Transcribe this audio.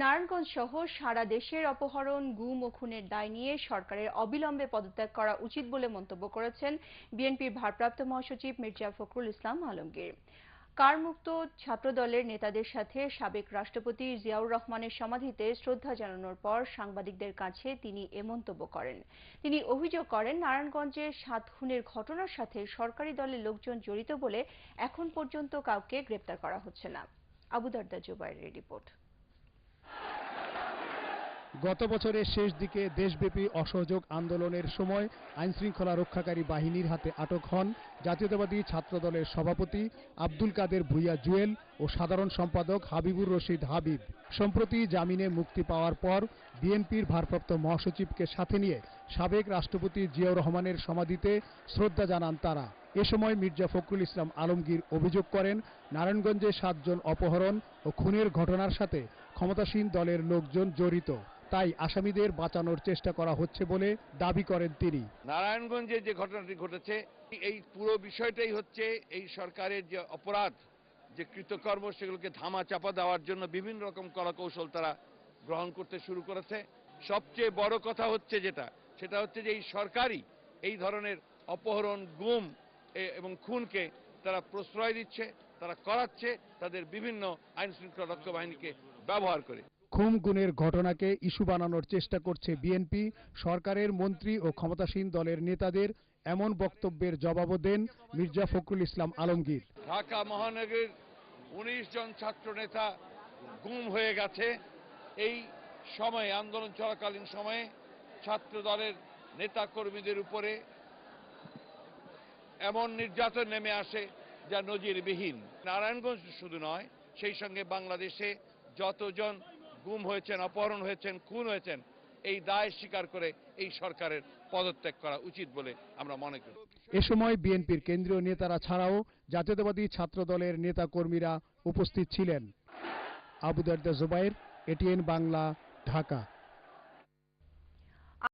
নারায়ণগঞ্জ সহ সারা দেশের অপহরণ, গুম ও খুনের দায় নিয়ে সরকারের অবিলম্বে পদত্যাগ করা উচিত বলে মন্তব্য করেছেন বিএনপির ভারপ্রাপ্ত মহাসচিব মির্জা ফখরুল ইসলাম আলমগীর। কারমুক্ত ছাত্রদলের নেতাদের সাথে সাবেক রাষ্ট্রপতি জিয়াউর রহমানের সমাধিতে শ্রদ্ধা জানানোর পর সাংবাদিকদের কাছে তিনি এ মন্তব্য করেন। তিনি অভিযোগ করেন, নারায়ণগঞ্জে সাত খুনের ঘটনার সাথে সরকারি দলের লোকজন জড়িত বলে এখন পর্যন্ত কাউকে গ্রেপ্তার করা হচ্ছে না। আবুদারদা জুবাইরের রিপোর্ট। গত বছরের শেষ দিকে দেশব্যাপী অসহযোগ আন্দোলনের সময় আইনশৃঙ্খলা রক্ষাকারী বাহিনীর হাতে আটক হন জাতীয়তাবাদী ছাত্রদলের সভাপতি আব্দুল কাদের ভুইয়া জুয়েল ও সাধারণ সম্পাদক হাবিবুর রশিদ হাবিব। সম্প্রতি জামিনে মুক্তি পাওয়ার পর বিএনপির ভারপ্রাপ্ত মহাসচিবকে সাথে নিয়ে সাবেক রাষ্ট্রপতি জিয়াউর রহমানের সমাধিতে শ্রদ্ধা জানান তারা। এ সময় মির্জা ফখরুল ইসলাম আলমগীর অভিযোগ করেন, নারায়ণগঞ্জে সাতজন অপহরণ ও খুনের ঘটনার সাথে ক্ষমতাসীন দলের লোকজন জড়িত। তাই আসামিদের বাঁচানোর চেষ্টা করা হচ্ছে বলে দাবি করেন তিনি। নারায়ণগঞ্জে যে ঘটনাটি ঘটেছে, এই পুরো বিষয়টাই হচ্ছে এই সরকারের যে অপরাধ, যে কৃতকর্ম, সেগুলোকে ধামা চাপা দেওয়ার জন্য বিভিন্ন রকম কলাকৌশল তারা গ্রহণ করতে শুরু করেছে। সবচেয়ে বড় কথা হচ্ছে যেটা, সেটা হচ্ছে যে এই সরকারই এই ধরনের অপহরণ, গুম এবং খুনকে তারা প্রশ্রয় দিচ্ছে, তারা করাচ্ছে, তাদের বিভিন্ন আইন শৃঙ্খলা রক্ষা বাহিনীকে ব্যবহার করে। খুম গুণের ঘটনাকে ইস্যু বানানোর চেষ্টা করছে বিএনপি, সরকারের মন্ত্রী ও ক্ষমতাসীন দলের নেতাদের এমন বক্তব্যের জবাবও দেন মির্জা ফখরুল ইসলাম আলমগীর। ঢাকা মহানগরীর উনিশ জন ছাত্র নেতা গুম হয়ে গেছে। এই সময়ে, আন্দোলন চলাকালীন সময়ে ছাত্র দলের নেতা কর্মীদের উপরে এমন নির্যাতন নেমে আসে যা নজিরবিহীন। নারায়ণগঞ্জ শুধু নয়, সেই সঙ্গে বাংলাদেশে যতজন গুম হয়েছেন, অপহরণ হয়েছেন, খুন হয়েছেন, এই দায় স্বীকার করে এই সরকারের পদত্যাগ করা উচিত বলে আমরা মনে করি। এ সময় বিএনপির কেন্দ্রীয় নেতারা ছাড়াও জাতীয়তাবাদী ছাত্র দলের নেতা কর্মীরা উপস্থিত ছিলেন। আবুদারদা জুবাইর, এটিএন বাংলা, ঢাকা।